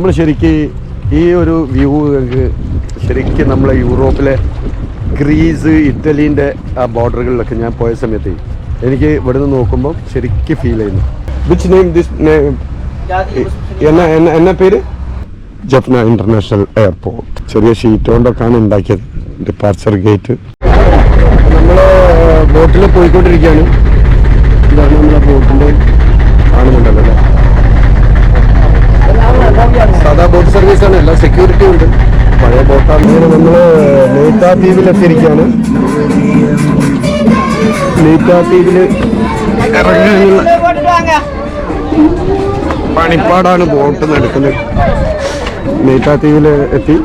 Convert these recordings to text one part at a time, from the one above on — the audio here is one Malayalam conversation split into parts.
നമ്മൾ ശരിക്ക് ഈ ഒരു വ്യൂ ശരിക്കും നമ്മളെ യൂറോപ്പിലെ ഗ്രീസ് ഇറ്റലീന്റെ ആ ബോർഡറുകളിലൊക്കെ ഞാൻ പോയ സമയത്ത് എനിക്ക് ഇവിടുന്ന് നോക്കുമ്പോൾ ശരിക്കും ഫീൽ ചെയ്യുന്നു. വിച്ച് നെയിം ദിസ് എന്നാ എന്നാ പേര്? Jaffna international airport. ചെറിയ ഷീറ്റ് കൊണ്ടൊക്കെയാണ് ഉണ്ടാക്കിയത്. Departure gate. നമ്മൾ ബോട്ടിൽ പോയിക്കൊണ്ടിരിക്കുകയാണ് ഇതാണ് നമ്മളെ ബോട്ടിന്റെ കാണുന്നുണ്ടല്ലോ അല്ലേ സാധാ ബോട്ട് സർവീസ് ആണ് എല്ലാം സെക്യൂരിറ്റി ഉണ്ട് പഴയ ബോട്ടാണ് ഇങ്ങനെ നമ്മൾ നെയ്ത്താ ദ്വീപിൽ എത്തിയിരിക്കുകയാണ് നെയ്ത്ത ദ്വീപിൽ ഇറങ്ങാനുള്ള പണിപ്പാടാണ് ബോട്ട് നടക്കുന്നത്. നെയ്ത്ത ദ്വീപിൽ എത്തി.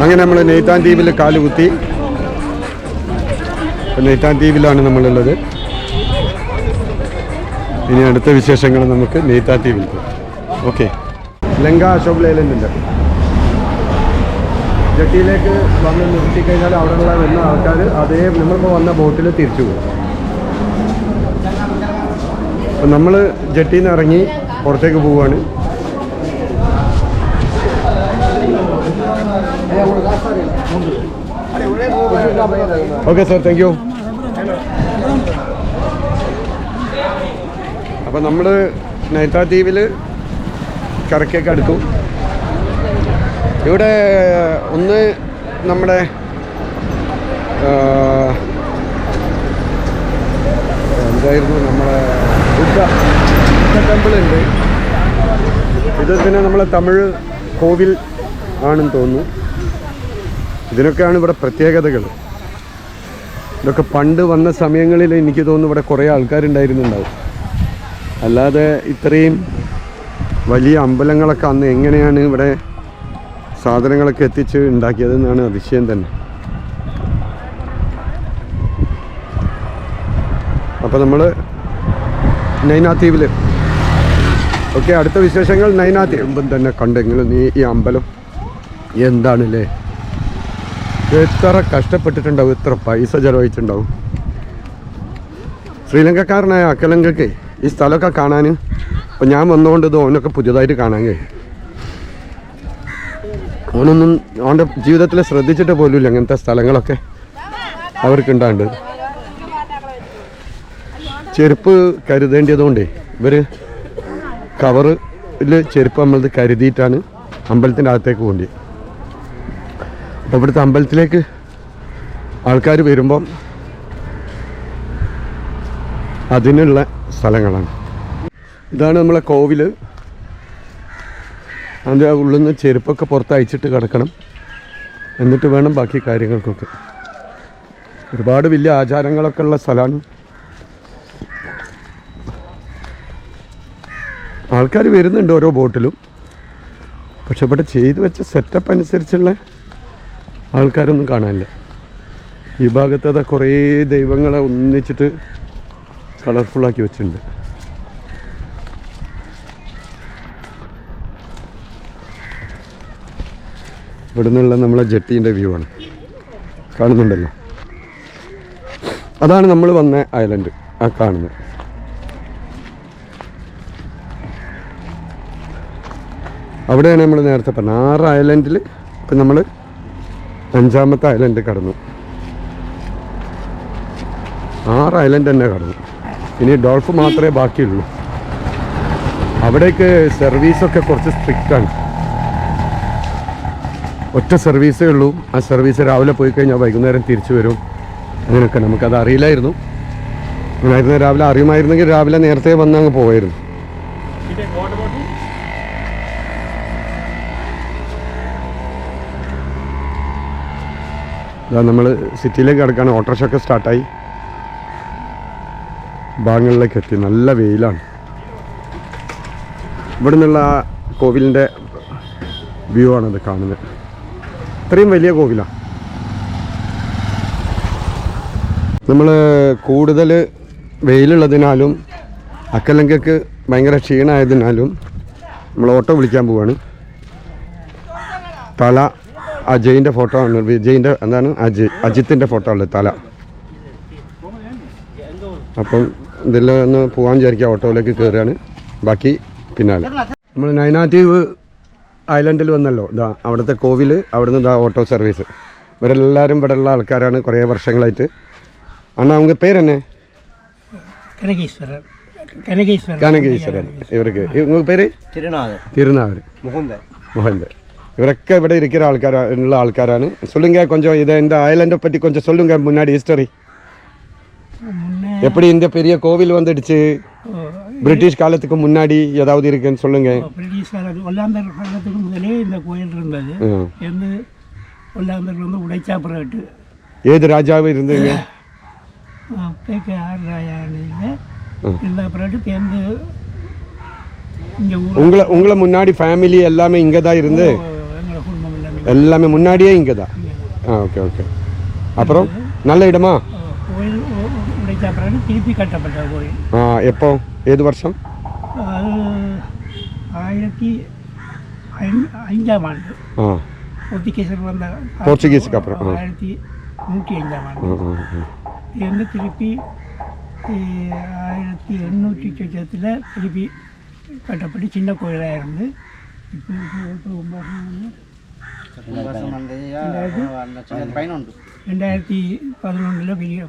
അങ്ങനെ നമ്മൾ നെയ്ത്താൻ ദ്വീപിൽ കാലുകുത്തി നെയ്ത്താൻ ദ്വീപിലാണ് നമ്മളുള്ളത്. ഇനി അടുത്ത വിശേഷങ്ങൾ നമുക്ക് നീത്താ ടീവിൽ ഓക്കെ. ലങ്ക അശോക് ലേലൻഡ് ഉണ്ട് ജട്ടിയിലേക്ക് വന്ന് നിർത്തി കഴിഞ്ഞാൽ അവിടെയുള്ള വരുന്ന ആൾക്കാർ അതേ നമ്മളിപ്പോൾ വന്ന ബോട്ടിൽ തിരിച്ചു പോകും. അപ്പം നമ്മൾ ജട്ടിയിൽ നിന്ന് ഇറങ്ങി പുറത്തേക്ക് പോവുകയാണ് ഓക്കെ സാർ. Thank you. അപ്പം നമ്മൾ നൈറ്റാ ദ്വീപിൽ കരക്കൊക്കെ അടുത്തു. ഇവിടെ ഒന്ന് നമ്മുടെ എന്തായിരുന്നു നമ്മുടെ ബുദ്ധ ബുദ്ധ ടെമ്പിൾ ഉണ്ട്. ഇത് പിന്നെ നമ്മളെ തമിഴ് കോവിൽ ആണെന്ന് തോന്നുന്നു. ഇതിനൊക്കെയാണ് ഇവിടെ പ്രത്യേകതകൾ. ഇതൊക്കെ പണ്ട് വന്ന സമയങ്ങളിൽ എനിക്ക് തോന്നുന്നു ഇവിടെ കുറേ ആൾക്കാരുണ്ടായിരുന്നുണ്ടാവും. അല്ലാതെ ഇത്രയും വലിയ അമ്പലങ്ങളൊക്കെ അന്ന് എങ്ങനെയാണ് ഇവിടെ സാധനങ്ങളൊക്കെ എത്തിച്ച് ഉണ്ടാക്കിയതെന്നാണ് അതിശയം തന്നെ. അപ്പോൾ നമ്മൾ നൈനാദ്വീപിൽ ഓക്കെ അടുത്ത വിശേഷങ്ങൾ നൈനാദ്വീപം തന്നെ കണ്ടെങ്കിലും നീ ഈ അമ്പലം എന്താണല്ലേ? എത്ര കഷ്ടപ്പെട്ടിട്ടുണ്ടാവും എത്ര പൈസ ചെലവഴിച്ചിട്ടുണ്ടാവും? ശ്രീലങ്കക്കാരനായ അക്കലങ്കക്ക് ഈ സ്ഥലമൊക്കെ കാണാൻ അപ്പം ഞാൻ വന്നുകൊണ്ട് ഇത് ഓനൊക്കെ പുതിയതായിട്ട് കാണാൻ കഴിയും ഓനൊന്നും അവന്റെ ജീവിതത്തിൽ ശ്രദ്ധിച്ചിട്ട് പോലുമില്ല അങ്ങനത്തെ സ്ഥലങ്ങളൊക്കെ അവർക്ക് ഉണ്ടാണ്ട് ചെരുപ്പ് കരുതേണ്ടതുകൊണ്ടേ ഇവർ കവറിൽ ചെരുപ്പ് നമ്മൾ കരുതിയിട്ടാണ് അമ്പലത്തിന്റെ അകത്തേക്ക് പോകേണ്ടത് അപ്പോൾ ഇവിടുത്തെ അമ്പലത്തിലേക്ക് ആൾക്കാർ വരുമ്പം അതിനുള്ള സ്ഥലങ്ങളാണ്. ഇതാണ് നമ്മളെ കോവിൽ അതിന്റെ ഉള്ളിൽ നിന്ന് ചെരുപ്പൊക്കെ പുറത്ത് അയച്ചിട്ട് കിടക്കണം. എന്നിട്ട് വേണം ബാക്കി കാര്യങ്ങൾക്കൊക്കെ. ഒരുപാട് വലിയ ആചാരങ്ങളൊക്കെ ഉള്ള സ്ഥലമാണ്. ആൾക്കാർ വരുന്നുണ്ട് ഓരോ ബോട്ടിലും. പക്ഷെ ഇവിടെ ചെയ്തു വെച്ച സെറ്റപ്പ് അനുസരിച്ചുള്ള ആൾക്കാരൊന്നും കാണാനില്ല. ഈ ഭാഗത്ത് അതാ കുറേ ദൈവങ്ങളെ ഒന്നിച്ചിട്ട് കളർഫുള്ളാക്കി വെച്ചിട്ടുണ്ട്. ഇവിടെ നിന്നുള്ള നമ്മളെ ജെട്ടീന്റെ വ്യൂ ആണ്. കാണുന്നുണ്ടല്ലോ. അതാണ് നമ്മൾ വന്ന ഐലൻഡ് ആ കാണുന്നത്. അവിടെയാണ് നമ്മൾ നേരത്തെ പറഞ്ഞത്. ആറ് ഐലൻഡിൽ ഇപ്പം നമ്മൾ അഞ്ചാമത്തെ ഐലൻഡ് കടന്നു. ആറ് ഐലൻഡ് തന്നെ കടന്നു. ഇനി ഡോൾഫ് മാത്രമേ ബാക്കിയുള്ളൂ. അവിടേക്ക് സർവീസൊക്കെ കുറച്ച് സ്ട്രിക്റ്റ് ആണ്. ഒറ്റ സർവീസേ ഉള്ളൂ. ആ സർവീസ് രാവിലെ പോയി കഴിഞ്ഞാൽ വൈകുന്നേരം തിരിച്ചു വരും. അങ്ങനെയൊക്കെ നമുക്കത് അറിയില്ലായിരുന്നു. അങ്ങനായിരുന്നു രാവിലെ അറിയുമായിരുന്നെങ്കിൽ രാവിലെ നേരത്തെ വന്ന് അങ്ങ് പോവായിരുന്നു. നമ്മൾ സിറ്റിയിലേക്ക് കിടക്കാണ്. ഓട്ടോറിക്ഷ ഒക്കെ സ്റ്റാർട്ടായി ഭാഗങ്ങളിലേക്ക് എത്തി നല്ല വെയിലാണ്. ഇവിടെ നിന്നുള്ള ആ കോവിലിന്റെ വ്യൂ ആണത് കാണുന്നത്. ഇത്രയും വലിയ കോവിലാണ് നമ്മൾ കൂടുതൽ വെയിലുള്ളതിനാലും അക്കലങ്കക്ക് ഭയങ്കര ക്ഷീണമായതിനാലും നമ്മൾ ഓട്ടോ വിളിക്കാൻ പോവാണ്. തല അജയിന്റെ ഫോട്ടോ ആണ്. വിജയിന്റെ എന്താണ്? അജയ് അജിത്തിന്റെ ഫോട്ടോ ഉള്ളത് തല. അപ്പം ഇതെല്ലാം ഒന്ന് പോകാൻ വിചാരിക്കുക. ഓട്ടോയിലേക്ക് കയറുകയാണ്. ബാക്കി പിന്നാലെ. നമ്മൾ നൈനാറ്റീവ് ഐലൻഡിൽ വന്നല്ലോ. ഇതാ അവിടുത്തെ കോവിൽ അവിടുന്ന് ഇതാ ഓട്ടോ സർവീസ്. ഇവരെല്ലാവരും ഇവിടെ ഉള്ള ആൾക്കാരാണ് കുറേ വർഷങ്ങളായിട്ട്. അണ്ണാ അവങ്ക പേരെന്നെ? കനകീശ്വരൻ. ഇവർക്ക്. പേര്? തിരുനാവർ മോഹൻദർ ഇവരൊക്കെ ഇവിടെ ഇരിക്കുന്ന ആൾക്കാരുള്ള ആൾക്കാരാണ്. സൊല്ലുങ്ക കൊഞ്ചം ഇത് എന്റെ ഐലൻഡെ പറ്റി കൊഞ്ചം സൊല്ലുങ്ക മുന്നാടി ഹിസ്റ്ററി எப்படி இந்த பெரிய கோவில் வந்துடுச்சு? பிரிட்டிஷ் காலத்துக்கு முன்னாடி ஏதாவது இருக்குன்னு சொல்லுங்க. பிரிட்டிஷ் காலத்து ஒல்லாந்தர் காலத்துக்கு முதலே இந்த கோயில் இருந்தது. இருந்து ஒல்லாந்தர் வந்து உடைச்சாப்புறட்டு ஏது ராஜாவும் இருந்தீங்க? பேக்க ஆர் ராயான்னு இருந்த இங்கே ஊர் உங்களை உங்களை முன்னாடி ஃபேமிலி எல்லாமே இங்கே தான் இருந்து எல்லாமே. முன்னாடியே இங்கே தான் ஆ ஓகே ஓகே. அப்புறம் நல்ல இடமா? உடைச்சா பிறகு திருப்பி கட்டப்பட்ட கோயில். ஆ எப்போ? ஏது வருஷம்? அது ஆயிரத்தி ஐந்- அஞ்சாம் ஆண்டு. போர்த்துகீசர் வந்த போர்ச்சுகீஸுக்கு அப்புறம். ஆயிரத்தி நூற்றி அஞ்சாம் ஆண்டு. இது வந்து திருப்பி ஆயிரத்தி எண்ணூற்றி சொச்சத்தில் திருப்பி கட்டப்பட்டு சின்ன கோயிலாக இருந்து இப்போ இப்போ இப்போ ஒன்பது ரெண்டாயிரத்தி பதினொன்றில் பெரிய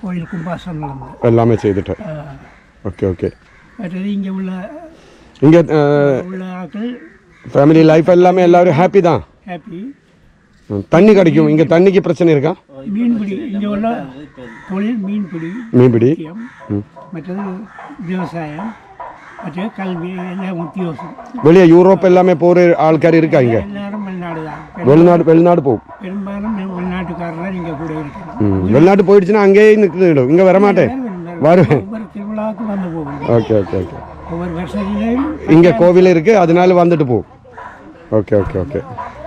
கோயில் கும்பாசம் நடந்தது எல்லாமே செய்துட்டு அஹ், ஓகே ஓகே மற்றது இங்கே உள்ள இங்கே உள்ள ஆட்கள் ஃபேமிலி லைஃப் எல்லாமே எல்லாரும் ஹாப்பி தான் ஹாப்பி தண்ணி கிடைக்கும் இங்கே தண்ணிக்கு பிரச்சனை இருக்கா மீன்பிடி இங்கே உள்ள தொழில் மீன்பிடி மீன்பிடி மற்றது விவசாயம் மற்றது கல்வி எல்லாம் உத்தியோகம் வெளியே யூரோப் எல்லாமே போகிற ஆள்கார் இருக்கா இங்கே வெளிநாடு தான் வெளிநாடு வெளிநாடு போகும். பெரும்பாலும் வெ- வெளிநாட்டுக்காரர் இங்கே கூட இருக்கிறோம் ம், வெளிநாட்டு போயிடுச்சுன்னா அங்கேயே நிற்கிடும் இங்கே வரமாட்டேன் வருவேன் ஒவ்வொரு திருவிழாவுக்கும் வந்து போகும். Okay okay okay. ஒவ்வொரு வருஷத்துலேயும் இங்கே கோவில் இருக்குது அதனால வந்துட்டு போகும் ஓகே ஓகே ஓகே.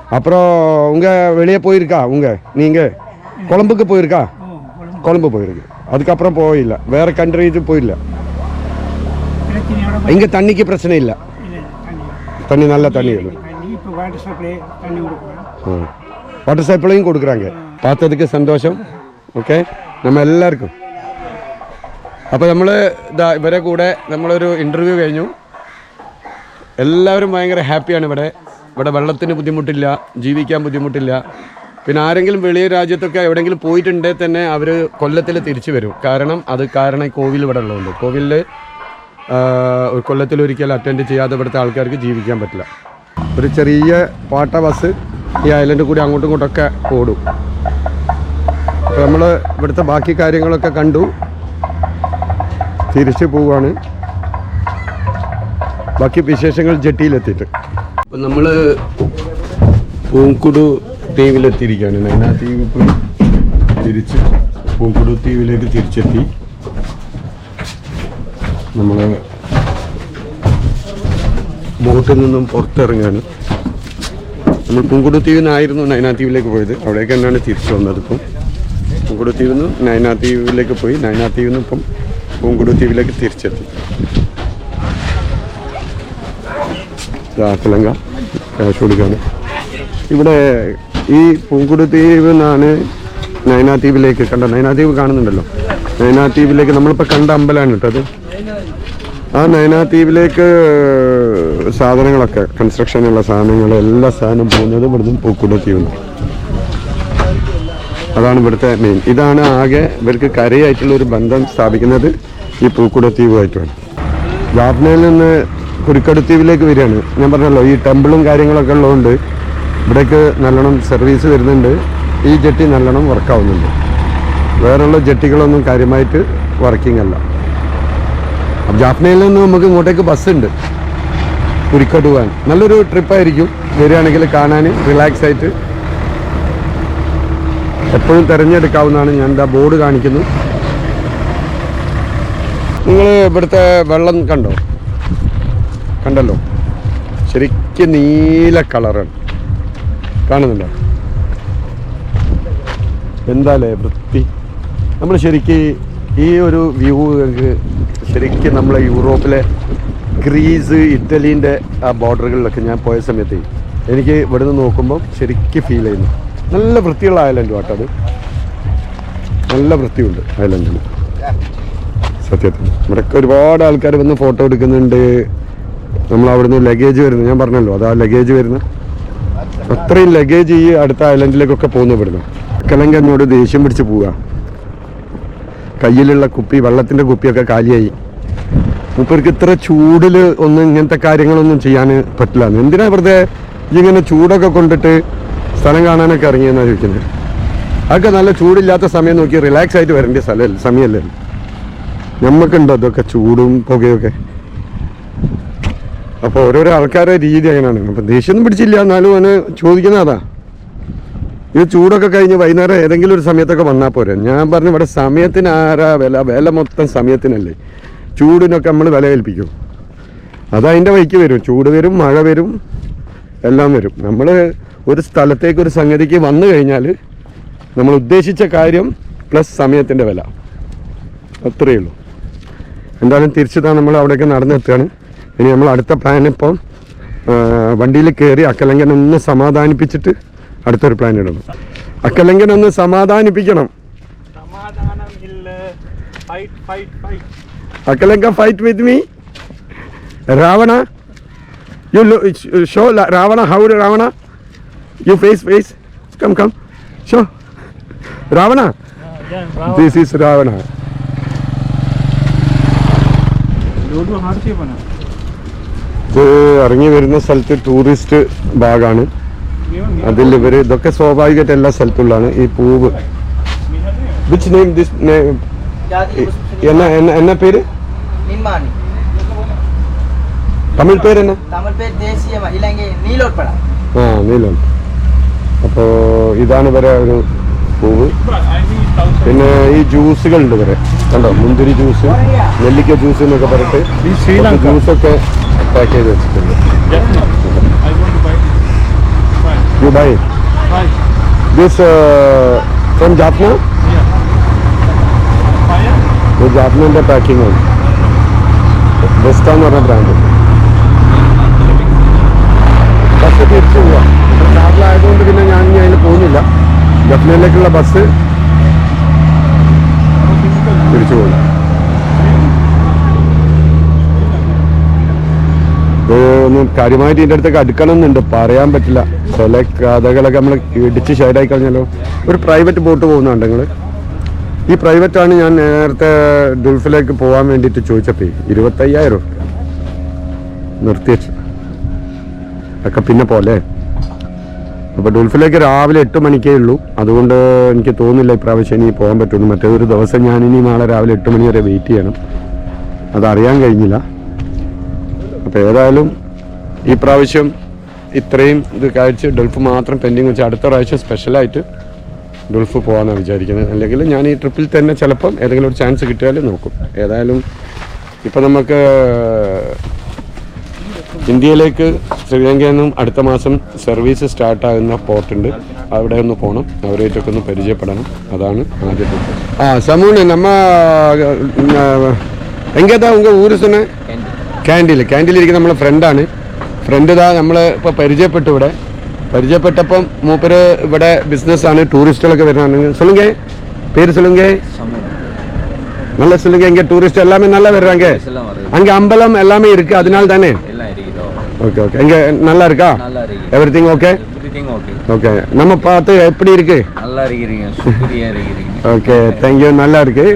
அப்புறம் உங்கள் வெளியே போயிருக்கா? உங்கள் நீங்கள் கொழம்புக்கு போயிருக்கா? குழம்பு. போயிருக்கு. அதுக்கப்புறம் போயில்ல. வேறு கண்ட்ரிக்கு போயில்ல. பிரச்சனையோட இங்கே தண்ணிக்கு பிரச்சனை இல்லை. தண்ணி. நல்ல தண்ணி இல்லை வாட்டர் சப்ளை தண்ணி கொடுக்குறோம் வாட்டர் சப்ளையும் கொடுக்குறாங்க பார்த்ததுக்கு സന്തോഷം ഓക്കെ നമ്മ എല്ലാവർക്കും അപ്പോൾ നമ്മൾ ഇതാ ഇവരെ കൂടെ നമ്മളൊരു ഇൻ്റർവ്യൂ കഴിഞ്ഞു എല്ലാവരും ഭയങ്കര ഹാപ്പിയാണ് ഇവിടെ ഇവിടെ വെള്ളത്തിന് ബുദ്ധിമുട്ടില്ല ജീവിക്കാൻ ബുദ്ധിമുട്ടില്ല പിന്നെ ആരെങ്കിലും വെളിയ രാജ്യത്തൊക്കെ എവിടെയെങ്കിലും പോയിട്ടുണ്ടെങ്കിൽ തന്നെ അവർ കൊല്ലത്തിൽ തിരിച്ചു വരും കാരണം അത് കാരണം ഈ കോവിൽ ഇവിടെ ഉള്ളതുകൊണ്ട് കോവിലിൽ ഒരു കൊല്ലത്തിലൊരിക്കൽ അറ്റൻഡ് ചെയ്യാതെ ഇവിടുത്തെ ആൾക്കാർക്ക് ജീവിക്കാൻ പറ്റില്ല ഒരു ചെറിയ പാട്ട ബസ് ഈ ഐലൻഡ് കൂടി അങ്ങോട്ടും ഇങ്ങോട്ടൊക്കെ ഓടും. അപ്പോൾ നമ്മൾ ഇവിടുത്തെ ബാക്കി കാര്യങ്ങളൊക്കെ കണ്ടു. തിരിച്ചു പോവാണ്. ബാക്കി വിശേഷങ്ങൾ ജെട്ടിയിലെത്തിയിട്ട്. അപ്പം നമ്മൾ പൂങ്കുടു ദ്വീപിലെത്തിയിരിക്കുകയാണ് നൈനാ ദ്വീപ് ഇപ്പോൾ തിരിച്ച് പൂങ്കുടു ദ്വീപിലേക്ക് തിരിച്ചെത്തി. നമ്മൾ ബോട്ടിൽ നിന്നും പുറത്തിറങ്ങാണ് നമ്മൾ പുങ്കുടുത്തീവിൽ നിന്നായിരുന്നു നൈനാ ദ്വീപിലേക്ക് പോയത്. അവിടേക്ക് തന്നെയാണ് തിരിച്ചു വന്നത് ഇപ്പം. പുങ്കുടുത്തീവിൽ നിന്ന് നൈനാ ദ്വീപിലേക്ക് പോയി. നൈനാ ദ്വീപിൽ നിന്ന് ഇപ്പം പൂങ്കുടുത്തീവിലേക്ക് തിരിച്ചെത്തി. രാസലങ്ക കാശുകൊടുക്കാണ് ഇവിടെ ഈ പൂങ്കുടുത്തീവ് നിന്നാണ് നൈനാ ദ്വീപിലേക്ക് കണ്ട. നൈനാ ദ്വീപ് കാണുന്നുണ്ടല്ലോ. നൈനാ ദ്വീപിലേക്ക് നമ്മളിപ്പോൾ കണ്ട അമ്പലമാണ് കേട്ടത് ആ നൈനാ ദ്വീപിലേക്ക് സാധനങ്ങളൊക്കെ കൺസ്ട്രക്ഷനുള്ള സാധനങ്ങൾ എല്ലാ സാധനവും പോകുന്നത് ഇവിടുന്ന് പൂക്കുട ദ്വീപിൽ അതാണ് ഇവിടുത്തെ മെയിൻ ഇതാണ് ആകെ ഇവർക്ക് കരയായിട്ടുള്ള ഒരു ബന്ധം സ്ഥാപിക്കുന്നത് ഈ പൂക്കുടത്തീവുമായിട്ടാണ് ജാഫ്നയിൽ നിന്ന് കുരുക്കടുത്തീവിലേക്ക് വരികയാണ്. ഞാൻ പറഞ്ഞല്ലോ ഈ ടെമ്പിളും കാര്യങ്ങളൊക്കെ ഉള്ളതുകൊണ്ട് ഇവിടേക്ക് നല്ലോണം സർവീസ് വരുന്നുണ്ട്. ഈ ജെട്ടി നല്ലോണം വർക്കാവുന്നുണ്ട് വേറെയുള്ള ജെട്ടികളൊന്നും കാര്യമായിട്ട് വർക്കിംഗ് അല്ല. ജാഫ്നയിൽ നിന്ന് നമുക്ക് ഇങ്ങോട്ടേക്ക് ബസ് ഉണ്ട് കുരിക്കട് പോകാൻ നല്ലൊരു ട്രിപ്പായിരിക്കും. വരികയാണെങ്കിൽ കാണാൻ റിലാക്സ് ആയിട്ട്. എപ്പോഴും തിരഞ്ഞെടുക്കാവുന്നതാണ്. ഞാൻ എന്താ ബോർഡ് കാണിക്കുന്നു. നിങ്ങൾ ഇവിടുത്തെ വെള്ളം കണ്ടോ? കണ്ടല്ലോ. ശരിക്കും നീല കളറാണ്. കാണുന്നുണ്ടോ? എന്താലേ വൃത്തി. നമ്മൾ ശരിക്കും ഈ ഒരു വ്യൂ ശരിക്കും നമ്മളെ യൂറോപ്പിലെ ഗ്രീസ് ഇറ്റലീന്റെ ആ ബോർഡറുകളിലൊക്കെ ഞാൻ പോയ സമയത്ത് എനിക്ക് ഇവിടെ നിന്ന് നോക്കുമ്പോൾ ശരിക്കും ഫീൽ ചെയ്യുന്നു. നല്ല വൃത്തിയുള്ള ഐലൻഡ് കേട്ടോ അത്. നല്ല വൃത്തിയുണ്ട് ഐലൻഡിന് സത്യത്തിൽ. ഇവിടെയൊക്കെ ഒരുപാട് ആൾക്കാർ വന്ന് ഫോട്ടോ എടുക്കുന്നുണ്ട്. നമ്മൾ അവിടുന്ന് ലഗേജ് വരുന്നു. ഞാൻ പറഞ്ഞല്ലോ അതാ ലഗേജ് വരുന്ന അത്രയും ലഗേജ് ഈ അടുത്ത ഐലൻഡിലേക്കൊക്കെ പോകുന്നു ഇവിടുന്ന്. അക്കലങ്ക എന്നോട് ദേഷ്യം പിടിച്ച് പോവുക. കയ്യിലുള്ള കുപ്പി വെള്ളത്തിന്റെ കുപ്പിയൊക്കെ കാലിയായി. മൂപ്പർക്ക് ഇത്ര ചൂടിൽ ഒന്നും ഇങ്ങനത്തെ കാര്യങ്ങളൊന്നും ചെയ്യാൻ പറ്റില്ല എന്തിനാ വെറുതെ ഇങ്ങനെ ചൂടൊക്കെ കൊണ്ടിട്ട് സ്ഥലം കാണാനൊക്കെ ഇറങ്ങിയെന്നാണ് ചോദിക്കുന്നത്? അതൊക്കെ നല്ല ചൂടില്ലാത്ത സമയം നോക്കി റിലാക്സ് ആയിട്ട് വരേണ്ട സ്ഥലമല്ല സമയമല്ലേ നമുക്കുണ്ടോ അതൊക്കെ ചൂടും പുകയൊക്കെ? അപ്പോൾ ഓരോരോ ആൾക്കാരുടെ രീതി അങ്ങനെയാണ്. അപ്പം ദേഷ്യമൊന്നും പിടിച്ചില്ല എന്നാലും അവന് ചോദിക്കുന്ന അതാ. ഇത് ചൂടൊക്കെ കഴിഞ്ഞ് വൈകുന്നേരം ഏതെങ്കിലും ഒരു സമയത്തൊക്കെ വന്നാൽ പോരെ. ഞാൻ പറഞ്ഞു ഇവിടെ സമയത്തിന് ആരാ വില? വില മൊത്തം സമയത്തിനല്ലേ. ചൂടിനൊക്കെ നമ്മൾ വില കൽപ്പിക്കും അതതിന്റെ വഴിക്ക് വരും. ചൂട് വരും മഴ വരും എല്ലാം വരും. നമ്മൾ ഒരു സ്ഥലത്തേക്ക് ഒരു സംഗതിക്ക് വന്നു കഴിഞ്ഞാൽ നമ്മൾ ഉദ്ദേശിച്ച കാര്യം പ്ലസ് സമയത്തിന്റെ വില. അത്രയേ ഉള്ളൂ. എന്തായാലും തിരിച്ചിട്ടാണ് നമ്മൾ അവിടേക്ക് നടന്നെത്തുകയാണ് ഇനി നമ്മൾ അടുത്ത പ്ലാൻ ഇപ്പം വണ്ടിയിൽ കയറി അക്കലങ്കൻ ഒന്ന് സമാധാനിപ്പിച്ചിട്ട് അടുത്തൊരു പ്ലാൻ ഇടണം. അക്കലങ്കൻ ഒന്ന് സമാധാനിപ്പിക്കണം. സമാധാനം fight fight fight Akalanka fight with me Ravana you show Ravana how Ravana you face face come come show Ravana this is Ravana ഇത് ഇറങ്ങി വരുന്ന സ്ഥലത്ത് ടൂറിസ്റ്റ് ഭാഗമാണ് അതിൽ ഇവർ ഇതൊക്കെ സ്വാഭാവികമായിട്ട് എല്ലാ സ്ഥലത്തുള്ളതാണ്. ഈ പൂവ്. വിച്ച് നെയിം ദിസ് എന്നാ എന്നാ എന്നാ പേര് நின்மானி തമിഴ് പേര് എന്നാ தமிழ் பேர் தேசிய ம- இலங்கை நீலோட்படம் ആ നീലം അപ്പോൾ ഇതാണ് ഇവരെ ഒരു പൂവ് പിന്നെ ഈ ജ്യൂസുകൾ ഉണ്ട് ഇവരെ കണ്ടോ മുന്തിരി ജ്യൂസ് നെല്ലിക്ക ജ്യൂസ് എന്നൊക്കെ പറഞ്ഞിട്ട് ശ്രീലങ്ക. ജ്യൂസൊക്കെ പാക്ക് ചെയ്ത് വെച്ചിട്ടുണ്ട് I want to buy Fine. You buy Fine. This from Jaffna packing ആണ്. ബെസ്റ്റ എന്ന് പറഞ്ഞ ബ്രാൻഡ് ബസ് തിരിച്ചു പോവാം. കാറിലായതുകൊണ്ട് പിന്നെ ഞാൻ ഇനി അതിൽ പോകുന്നില്ല. ജഫ്നയിലേക്കുള്ള ബസ് തിരിച്ചു പോകും ഒന്ന് കാര്യമായിട്ട് ഇതിന്റെ അടുത്തേക്ക് അടുക്കണം എന്നുണ്ട് പറയാൻ പറ്റില്ല. ചില കഥകളൊക്കെ നമ്മൾ ഇടിച്ച് ഷെയറായി കഴിഞ്ഞാലോ ഒരു പ്രൈവറ്റ് ബോട്ട് പോകുന്നുണ്ട് നിങ്ങൾ ഈ പ്രൈവറ്റ് ആണ് ഞാൻ നേരത്തെ ഗൾഫിലേക്ക് പോകാൻ വേണ്ടിയിട്ട് ചോദിച്ചപ്പോൾ ഇരുപത്തയ്യായിരം റുപ്യ നിർത്തിവെച്ചു ഒക്കെ പിന്നെ പോലെ. അപ്പോൾ ഗൾഫിലേക്ക് രാവിലെ എട്ട് മണിക്കേ ഉള്ളൂ. അതുകൊണ്ട് എനിക്ക് തോന്നുന്നില്ല ഇപ്രാവശ്യം ഇനി പോകാൻ പറ്റുള്ളൂ. മറ്റേ ഒരു ദിവസം ഞാൻ ഇനി നാളെ രാവിലെ എട്ട് മണി വരെ വെയിറ്റ് ചെയ്യണം. അതറിയാൻ കഴിഞ്ഞില്ല. അപ്പോൾ ഏതായാലും ഈ പ്രാവശ്യം ഇത്രയും ഇത് കഴിച്ച് ഗൾഫ് മാത്രം പെൻഡിങ് വെച്ച് അടുത്ത പ്രാവശ്യം സ്പെഷ്യലായിട്ട് ഗൾഫ് പോകാമെന്നാണ് വിചാരിക്കുന്നത് അല്ലെങ്കിൽ ഞാൻ ഈ ട്രിപ്പിൽ തന്നെ ചിലപ്പം ഏതെങ്കിലും ഒരു ചാൻസ് കിട്ടിയാലും നോക്കും. ഏതായാലും ഇപ്പം നമുക്ക് ഇന്ത്യയിലേക്ക് ശ്രീലങ്കയിൽ നിന്നും അടുത്ത മാസം സർവീസ് സ്റ്റാർട്ടാകുന്ന പോർട്ടുണ്ട് അവിടെ ഒന്ന് പോകണം അവരായിട്ടൊക്കെ ഒന്ന് പരിചയപ്പെടണം. അതാണ് ആദ്യത്തെ ആ സമൂണ് നമ്മ എങ്കേതാ ഉങ്ക ഊര് സുനെ? ക്യാൻഡിൽ ക്യാൻഡിലിരിക്കുന്ന നമ്മളെ ഫ്രണ്ടാണ് ഫ്രണ്ട് ഇതാ നമ്മൾ ഇപ്പോൾ പരിചയപ്പെട്ടു ഇവിടെ. പരിചയപ്പെട്ടപ്പം മൂപ്പര് ഇവിടെ ബിസിനസ്സാണ് ടൂറിസ്റ്റുകളൊക്കെ വരുന്നതാണ് சொல்லுங்க பேர் சொல்லுங்க நல்லா சொல்லுங்க இங்க டூரிஸ்ட் எல்லாமே நல்லா வர்றாங்க எல்லாம் வருது அங்க அம்பலம் எல்லாமே இருக்கு அதனால தானே எல்லாம் இருக்குதோ ஓகே ஓகே இங்க நல்லா இருக்கா நல்லா இருக்கு everything okay everything okay okay நம்ம பார்த்து எப்படி இருக்கு நல்லா இருக்கிறீங்க சுக்ரியா இருக்கிறீங்க ஓகே தேங்க்யூ நல்லா இருக்கு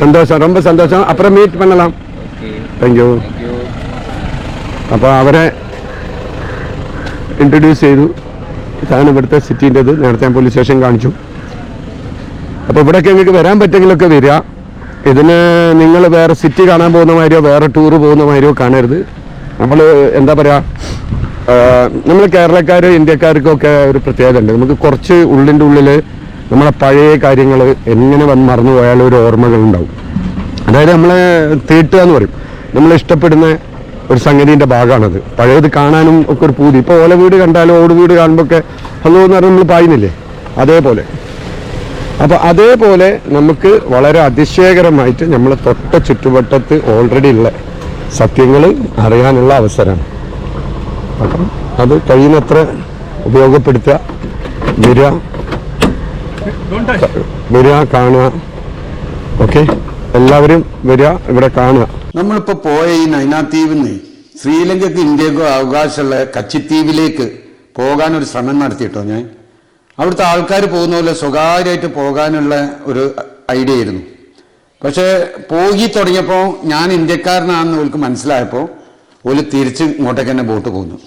சந்தோஷம் ரொம்ப சந்தோஷம் அப்புறம் மீட் பண்ணலாம் ஓகே தேங்க்யூ தேங்க்யூ അപ്പോൾ അവരെ ഇൻട്രൊഡ്യൂസ് ചെയ്തു. ഇതാണ് ഇവിടുത്തെ സിറ്റിന്റെത് നേരത്തെ പോലീസ് സ്റ്റേഷൻ കാണിച്ചു. അപ്പോൾ ഇവിടെയൊക്കെ നിങ്ങൾക്ക് വരാൻ പറ്റുമെങ്കിലൊക്കെ വരിക. ഇതിന് നിങ്ങൾ വേറെ സിറ്റി കാണാൻ പോകുന്ന മാതിരിയോ വേറെ ടൂർ പോകുന്ന മാതിരിയോ കാണരുത്. നമ്മൾ എന്താ പറയുക നമ്മൾ കേരളക്കാർ ഇന്ത്യക്കാർക്കൊക്കെ ഒരു പ്രത്യേകത ഉണ്ട്. നമുക്ക് കുറച്ച് ഉള്ളിന്റെ ഉള്ളിൽ നമ്മളെ പഴയ കാര്യങ്ങൾ എങ്ങനെ വന്ന് മറന്നു പോയാലും ഒരു ഓർമ്മകളുണ്ടാവും. അതായത് നമ്മളെ തീട്ടുക എന്ന് പറയും. നമ്മൾ ഇഷ്ടപ്പെടുന്ന ഒരു സംഗതിന്റെ ഭാഗമാണത്. പഴയത് കാണാനും ഒക്കെ ഒരു പൂതി. ഇപ്പോൾ ഓല വീട് കണ്ടാലും ഓട് വീട് കാണുമ്പോൾ ഒക്കെ ഹലോ എന്ന് പറഞ്ഞാൽ നമ്മൾ പായുന്നില്ലേ? അതേപോലെ. അപ്പോൾ അതേപോലെ നമുക്ക് വളരെ അതിശയകരമായിട്ട് നമ്മളെ തൊട്ട ചുറ്റുവട്ടത്ത് ഓൾറെഡി ഉള്ള സത്യങ്ങൾ അറിയാനുള്ള അവസരമാണ്. അപ്പം അത് കഴിയുന്നത്ര ഉപയോഗപ്പെടുത്തുക വരിക. വരിക കാണുക ഓക്കെ? എല്ലാവരും വരിക ഇവിടെ കാണുക. നമ്മളിപ്പോ പോയ ഈ നൈനാദ്വീപിൽ നിന്ന് ശ്രീലങ്കക്ക് ഇന്ത്യക്കും അവകാശമുള്ള കച്ചിദ്വീപിലേക്ക് പോകാൻ ഒരു ശ്രമം നടത്തിയിട്ടോ ഞാൻ? അവിടുത്തെ ആൾക്കാർ പോകുന്ന പോലെ സ്വകാര്യമായിട്ട് പോകാനുള്ള ഒരു ഐഡിയ ആയിരുന്നു. പക്ഷേ പോകി തുടങ്ങിയപ്പോൾ ഞാൻ ഇന്ത്യക്കാരനാണെന്ന് ഓൾക്ക് മനസ്സിലായപ്പോൾ ഓൽ തിരിച്ച് ഇങ്ങോട്ടേക്ക് തന്നെ ബോട്ട് പോകുന്നു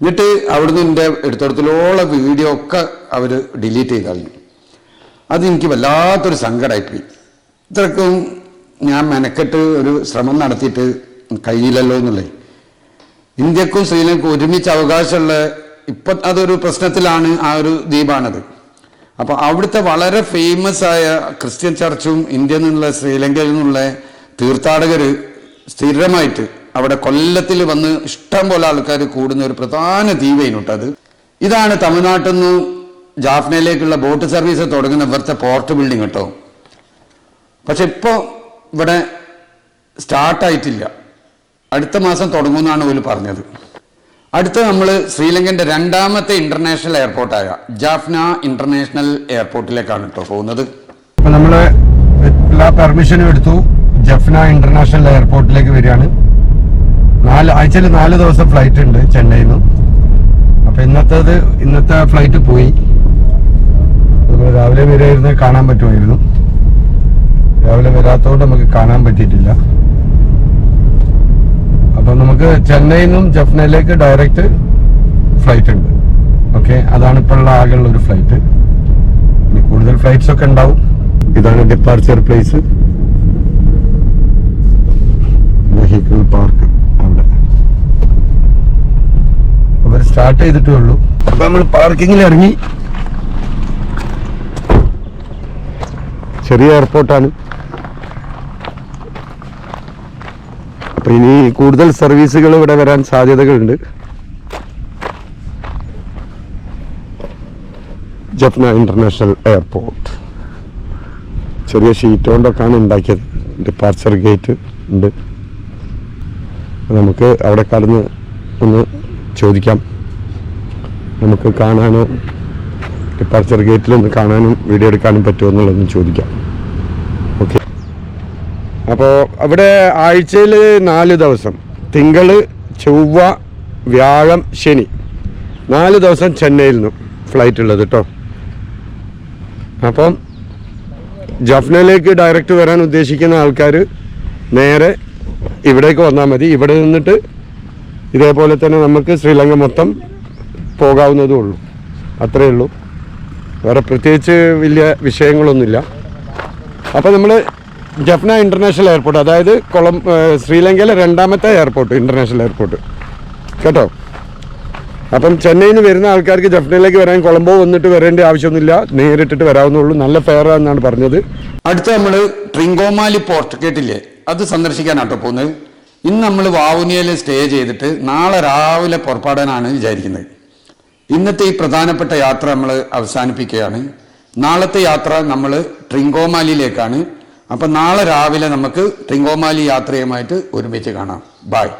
എന്നിട്ട് അവിടുന്ന് എന്റെ എടുത്തോടത്തിലോളം വീഡിയോ ഒക്കെ അവർ ഡിലീറ്റ് ചെയ്ത് കളഞ്ഞു അതെനിക്ക് വല്ലാത്തൊരു സങ്കടമായിപ്പോയി ഇത്രക്കും ഞാൻ മെനക്കെട്ട് ഒരു ശ്രമം നടത്തിയിട്ട് കഴിയില്ലല്ലോ എന്നുള്ളത് ഇന്ത്യക്കും ശ്രീലങ്കക്കും ഒരുമിച്ച് അവകാശമുള്ള ഇപ്പൊ അതൊരു പ്രശ്നത്തിലാണ് ആ ഒരു ദ്വീപാണത്. അപ്പൊ അവിടുത്തെ വളരെ ഫേമസ് ആയ ക്രിസ്ത്യൻ ചർച്ചും ഇന്ത്യയിൽ നിന്നുള്ള ശ്രീലങ്കയിൽ നിന്നുള്ള തീർത്ഥാടകര് സ്ഥിരമായിട്ട് അവിടെ കൊല്ലത്തിൽ വന്ന് ഇഷ്ടം പോലെ ആൾക്കാർ കൂടുന്ന ഒരു പ്രധാന ദ്വീപയിനുട്ടത്. അത് ഇതാണ് തമിഴ്നാട്ടിൽ നിന്ന് ജാഫ്നയിലേക്കുള്ള ബോട്ട് സർവീസ് തുടങ്ങുന്ന ഇവിടുത്തെ പോർട്ട് ബിൽഡിംഗ് കേട്ടോ. പക്ഷെ ഇപ്പോൾ ഇവിടെ സ്റ്റാർട്ടായിട്ടില്ല. അടുത്ത മാസം തുടങ്ങുമെന്നാണ് ഓൽ പറഞ്ഞത്. അടുത്ത നമ്മൾ ശ്രീലങ്കന്റെ രണ്ടാമത്തെ ഇന്റർനാഷണൽ എയർപോർട്ടായ ജാഫ്ന ഇന്റർനാഷണൽ എയർപോർട്ടിലേക്കാണ് കേട്ടോ പോകുന്നത്. അപ്പൊ നമ്മൾ എല്ലാ പെർമിഷനും എടുത്തു. ജഫ്ന ഇന്റർനാഷണൽ എയർപോർട്ടിലേക്ക് വരികയാണ്. നാല് ആഴ്ചയിൽ നാല് ദിവസം ഫ്ലൈറ്റ് ഉണ്ട് ചെന്നൈയിൽ നിന്നും അപ്പൊ ഇന്നത്തേത് ഇന്നത്തെ ഫ്ലൈറ്റ് പോയി. രാവിലെ വരായിരുന്നു കാണാൻ പറ്റുമായിരുന്നു. രാവിലെ വരാത്തതുകൊണ്ട് നമുക്ക് കാണാൻ പറ്റിയിട്ടില്ല. അപ്പൊ നമുക്ക് ചെന്നൈയിൽ നിന്നും ജഫ്നയിലേക്ക് ഡയറക്റ്റ് ഫ്ലൈറ്റ് ഉണ്ട്. ഓക്കെ അതാണ് ഇപ്പോൾ ഉള്ള ആകെയുള്ള ഒരു ഫ്ലൈറ്റ് ഇനി കൂടുതൽ ഫ്ലൈറ്റ്സ് ഒക്കെ ഉണ്ടാവും. ഇതാണ് ഡിപ്പാർച്ചർ പ്ലേസ് വെഹിക്കിൾ പാർക്ക് അവിടെ. അവർ സ്റ്റാർട്ട് ചെയ്തിട്ടേ ഉള്ളൂ. അപ്പൊ നമ്മൾ പാർക്കിങ്ങിൽ ഇറങ്ങി. ചെറിയ എയർപോർട്ടാണ് അപ്പൊ ഇനി കൂടുതൽ സർവീസുകൾ ഇവിടെ വരാൻ സാധ്യതകളുണ്ട്. Jaffna international airport. ചെറിയ ഷീറ്റ് കൊണ്ടൊക്കെയാണ് ഉണ്ടാക്കിയത്. ഡിപ്പാർച്ചർ ഗേറ്റ് ഉണ്ട്. നമുക്ക് അവിടെ കടന്ന് ഒന്ന് ചോദിക്കാം. നമുക്ക് കാണാനോ ഡിപ്പാർച്ചർ ഗേറ്റിൽ ഒന്ന് കാണാനും വീഡിയോ എടുക്കാനും പറ്റുമോ എന്നുള്ളതൊന്ന് ചോദിക്കാം. അപ്പോൾ അവിടെ ആഴ്ചയിൽ നാല് ദിവസം. തിങ്കൾ ചൊവ്വ വ്യാഴം ശനി. നാല് ദിവസം ചെന്നൈയിൽ നിന്നും ഫ്ലൈറ്റ് ഉള്ളത് കേട്ടോ അപ്പം ജഫ്നയിലേക്ക് ഡയറക്റ്റ് വരാൻ ഉദ്ദേശിക്കുന്ന ആൾക്കാർ നേരെ ഇവിടേക്ക് വന്നാൽ മതി. ഇവിടെ നിന്നിട്ട് ഇതേപോലെ തന്നെ നമുക്ക് ശ്രീലങ്ക മൊത്തം പോകാവുന്നതേ ഉള്ളൂ. അത്രയേ ഉള്ളൂ. വേറെ പ്രത്യേകിച്ച് വലിയ വിഷയങ്ങളൊന്നുമില്ല. അപ്പോൾ നമ്മൾ ജഫ്ന ഇന്റർനാഷണൽ എയർപോർട്ട് അതായത് കൊളം ശ്രീലങ്കയിലെ രണ്ടാമത്തെ എയർപോർട്ട് ഇന്റർനാഷണൽ എയർപോർട്ട്. കേട്ടോ? അപ്പം ചെന്നൈയിൽ നിന്ന് വരുന്ന ആൾക്കാർക്ക് ജഫ്നയിലേക്ക് വരാൻ കൊളംബോ വന്നിട്ട് വരേണ്ട ആവശ്യമൊന്നുമില്ല. നേരിട്ടിട്ട് വരാവുന്നുള്ളൂ നല്ല ഫെയർ എന്നാണ് പറഞ്ഞത്. അടുത്ത നമ്മൾ ട്രിങ്കോമാലി പോർട്ട് കേട്ടില്ലേ? അത് സന്ദർശിക്കാനാട്ടോ പോകുന്നത്. ഇന്ന് നമ്മൾ വാവുനിയയിൽ സ്റ്റേ ചെയ്തിട്ട് നാളെ രാവിലെ പുറപ്പെടാനാണ് വിചാരിക്കുന്നത്. ഇന്നത്തെ ഈ പ്രധാനപ്പെട്ട യാത്ര നമ്മൾ അവസാനിപ്പിക്കുകയാണ്. നാളത്തെ യാത്ര നമ്മൾ ട്രിങ്കോമാലിയിലേക്കാണ്. അപ്പം നാളെ രാവിലെ നമുക്ക് ട്രിങ്കോമാലി യാത്രയുമായിട്ട് ഒരുമിച്ച് കാണാം. ബായ്